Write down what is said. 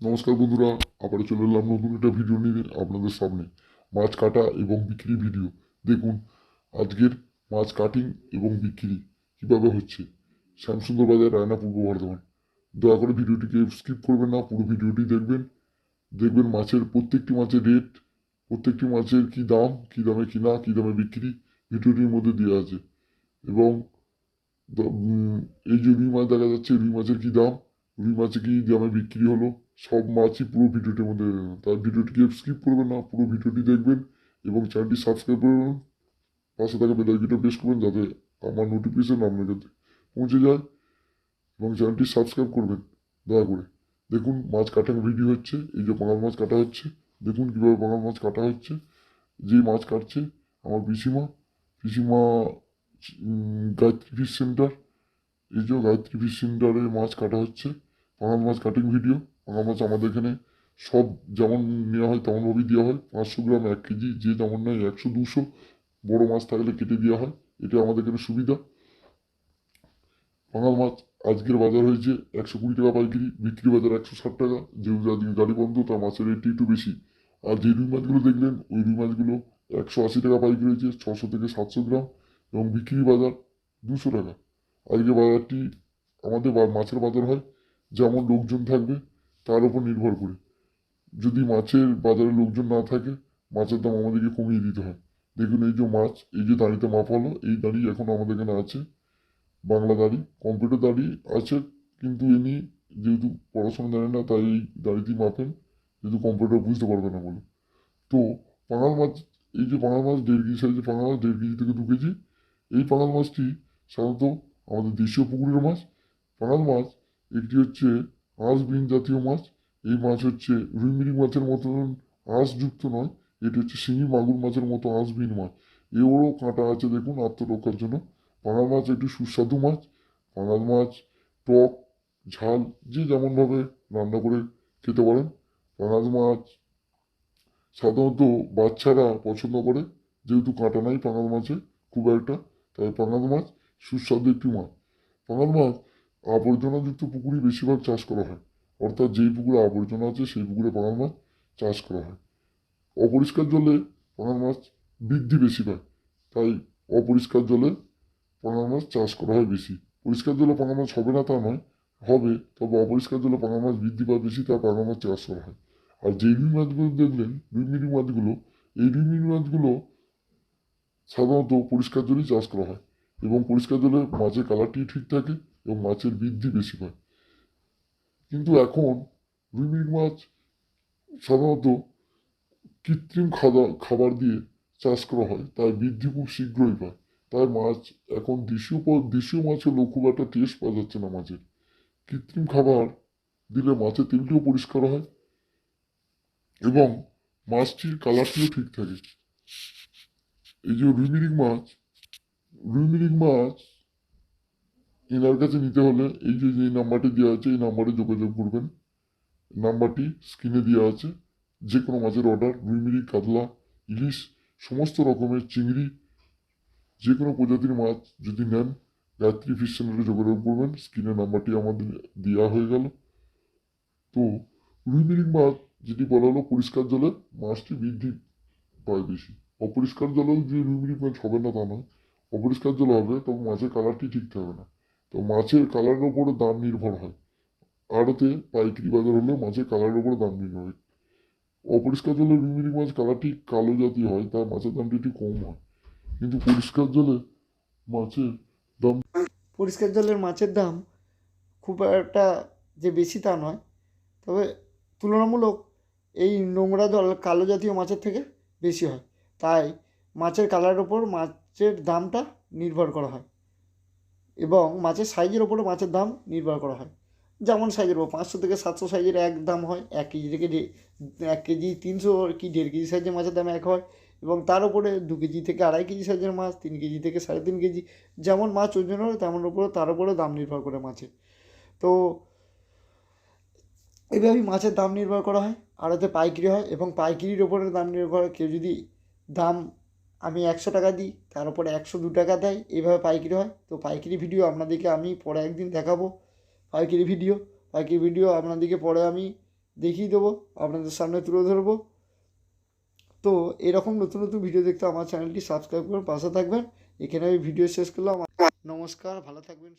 নমস্কার বন্ধুরা আবার চলে এলাম নতুন একটা ভিডিও নিয়ে আপনাদের সামনে। মাছ কাটা এবং বিক্রি ভিডিও দেখুন, আজকের মাছ কাটিং এবং বিক্রি কীভাবে হচ্ছে। শ্যামসুন্দর বাজার, রায়না পূর্ব বর্ধমান। দয়া করে ভিডিওটিকে স্কিপ করবেন না, পুরো ভিডিওটি দেখবেন। দেখবেন মাছের প্রত্যেকটি মাছের রেট প্রত্যেকটি মাছের কি দাম, কি দামে কিনা, কি দামে বিক্রি ভিডিওটির মধ্যে দেওয়া আছে। এবং এই যে রুই মাছ দেখা যাচ্ছে, রুই মাছের কি দাম, রুই মাছে কি দামে বিক্রি হলো সব মাছই পুরো ভিডিওটির মধ্যে তার ভিডিওটিকে স্কিপ করবেন না, পুরো ভিডিওটি দেখবেন এবং চ্যানেলটি সাবস্ক্রাইব করবেন পাশে থাকা বেল আইকনটা প্রেস করবেন যাতে আমার নোটিফিকেশন আপনার কাছে পৌঁছে যায় এবং চ্যানেলটি সাবস্ক্রাইব করবেন, দয়া করে। দেখুন, মাছ কাটার ভিডিও হচ্ছে, এই যে বাঙাল মাছ কাটা হচ্ছে, দেখুন কীভাবে বাঙাল মাছ কাটা হচ্ছে, যে মাছ কাটছে আমার পিসিমা পিসিমা গায়ত্রী ফিশ সেন্টার এই যে গায়ত্রী ফিশ সেন্টারে মাছ কাটা হচ্ছে বাঙাল মাছ কাটিং ভিডিও বাঙাল মাছ আমাদের এখানে সব যেমন নেওয়া হয় তেমনভাবেই দেওয়া হয়। পাঁচশো গ্রাম এক কেজি, যে যেমন নেয় একশো, দুশো। বড়ো মাছ থাকলে কেটে দেওয়া হয়। এটা আমাদের এখানে সুবিধা। বাঙাল মাছ আজকের বাজার হয়েছে একশো কুড়ি টাকা পাইকারি, বিক্রি বাজার একশো ষাট টাকা। যেহেতু আজকে গাড়ি বন্ধ তার মাছের রেটটি একটু বেশি। আর যে রুই মাছগুলো দেখলেন, ওই রুই মাছগুলো একশো আশি টাকা পাইকারি হয়েছে, ছশো থেকে সাতশো গ্রাম। এবং বিক্রি বাজার দুশো টাকা। আজকে বাজারটি আমাদের মাছের বাজার হয়। যেমন লোকজন থাকবে তার উপর নির্ভর করে। যদি মাছের বাজারে লোকজন না থাকে, মাছের দাম আমাদেরকে কমিয়ে দিতে হয়। দেখুন, এই যে মাছ, এই যে দাঁড়িতে মাপা এই দাঁড়ি এখন আমাদের এখানে আছে। বাংলা দাঁড়ি, কম্পিউটার দাঁড়ি আছে, কিন্তু ইনি যেহেতু পড়াশোনা জানেন না, তাই এই দাড়িতেই মাপেন যেহেতু কম্পিউটার বুঝতে পারবে না বলে। তো, পাঙাল মাছ, এই যে পাঙাল মাছ, দেড় কেজি সাইজের পাঙাল মাছ, দেড় কেজি থেকে দু কেজি, এই পাঙাল মাছটি সাধারণত আমাদের দেশীয় পুকুরের মাছ। পাঙাল মাছ, একটি হচ্ছে আঁশ বিন জাতীয় মাছ, এই মাছ হচ্ছে রুইমিরি মাছের মতন আঁশযুক্ত নয়, এটি হচ্ছে শিঙি মাগুর মাছের মতো আঁশ বিন মাছ। এওরও কাঁটা আছে দেখুন আত্মরক্ষার জন্য। পাঙাল মাছ একটি সুস্বাদু মাছ। পাঙাল মাছ, টক, ঝাল, যে যেমনভাবে রান্না করে খেতে পারেন। পাঙাল মাছ সাধারণত বাচ্চারা পছন্দ করে, যেহেতু কাঁটা নাই পাঙাল মাছে খুব একটা, তাই পাঙাল মাছ সুস্বাদু একটি মাছ। পাঙাল মাছ আবর্জনাযুক্ত পুকুরে বেশিরভাগ চাষ করা হয়। অর্থাৎ যেই পুকুরে আবর্জনা আছে, সেই পুকুরে পাঙাল মাছ চাষ করা হয়। অপরিষ্কার জলে পাঙাল মাছ বৃদ্ধি বেশি পায়, তাই অপরিষ্কার জলে পাঙাল মাছ চাষ করা হয় বেশি। পরিষ্কার জলে পাঙাল মাছ হবে না তা নয়, হবে, তবে অপরিষ্কার জলে পাঙাল মাছ বৃদ্ধি পায় বেশি তাই পাঙাল মাছ চাষ করা হয়। আর যে রুই মাছগুলো দেখলেন রুইমিরি মাছগুলো, এই রুইমিরি মাছগুলো সাধারণত পরিষ্কার জলেই চাষ করা হয় এবং পরিষ্কার জলে মাছের কালারটি ঠিক থাকে। এবং মাছের বৃদ্ধি বেশি পায় কিন্তু এখন রুইমিরি মাছ সাধারণত কৃত্রিম খাবার খাবার দিয়ে চাষ করা হয় তাই বৃদ্ধি খুব শীঘ্রই পায় তাই মাছ এখন দেশীয় দেশীয় মাছ হলেও খুব একটা টেস্ট পাওয়া যাচ্ছে না মাছের। কৃত্রিম খাবার দিলে মাছের তেলটিও পরিষ্কার হয় এবং মাছটির কালারটিও ঠিক থাকে। এই যে রুইমিরিক মাছ রুইমিরিক মাছ এনার কাছে নিতে হলে এই যে যে নাম্বারটি দেওয়া আছে, এই নাম্বারে যোগাযোগ করবেন। নাম্বারটি স্ক্রিনে দেওয়া আছে। যে কোনো মাছের অর্ডার রুইমিরি কাতলা, ইলিশ, সমস্ত রকমের চিংড়ি যে কোনো প্রজাতির মাছ যদি নেন গায়ত্রী ফিশ সেন্টারে যোগাযোগ করবেন। স্ক্রিনের নাম্বারটি আমাদের দেওয়া হয়ে গেল। তো রুইমিরিক মাছ যেটি বলা হলো পরিষ্কার জলে, মাছটি বৃদ্ধি পায় বেশি। অপরিষ্কার জলেও যে রুইমিরিক মাছ হবে না তা নয়। অপরিষ্কার জল হবে, তবে মাছের কালারটি ঠিক থাকবে না। তো মাছের কালারের উপরে দাম নির্ভর হয়। আড়তে পাইকারি বাজার হলে মাছের কালারের উপরে দাম নির্ভর হয়। অপরিষ্কার জলে রুইমিরিক মাছ কালারটি কালো জাতীয় হয় তাই মাছের দামটি একটু কম হয়। কিন্তু পরিষ্কার জলে মাছের দাম পরিষ্কার জলের মাছের দাম খুব একটা যে বেশি তা নয়। তবে তুলনামূলক এই নোংরা জল কালো জাতীয় মাছের থেকে বেশি হয়। তাই মাছের কালারের ওপর মাছের দামটা নির্ভর করা হয়। এবং মাছের সাইজের ওপরে মাছের দাম নির্ভর করা হয়। যেমন সাইজের ওপর পাঁচশো থেকে সাতশো সাইজের এক দাম হয়, এক কেজি থেকে এক কেজি তিনশো কি দেড় কেজি সাইজের মাছের দাম এক হয় এবং তার উপরে দু কেজি থেকে আড়াই কেজি সাইজের মাছ, তিন কেজি থেকে সাড়ে তিন কেজি, যেমন মাছ ওজন হয় তেমন উপরে তার উপরে দাম নির্ভর করে মাছের। তো এভাবেই মাছের দাম নির্ভর করা হয় আড়তে পাইকারি হয় এবং পাইকারির ওপরে দাম নির্ভর করে। কেউ যদি দাম আমি একশো টাকা দিই, তার উপরে একশো দু টাকা দেয় এইভাবে পাইকারি হয়। তো পাইকারি ভিডিও আপনাদেরকে আমি পরে একদিন দেখাবো পাইকারি ভিডিও। পাইকারি ভিডিও আপনাদেরকে পরে আমি দেখিয়ে দেবো, আপনাদের সামনে তুলে ধরবো। তো এরকম নতুন নতুন ভিডিও দেখতে আমার চ্যানেলটি সাবস্ক্রাইব করুন, পাশে থাকবেন। এখানে আমি ভিডিও শেষ করলাম। নমস্কার, ভালো থাকবেন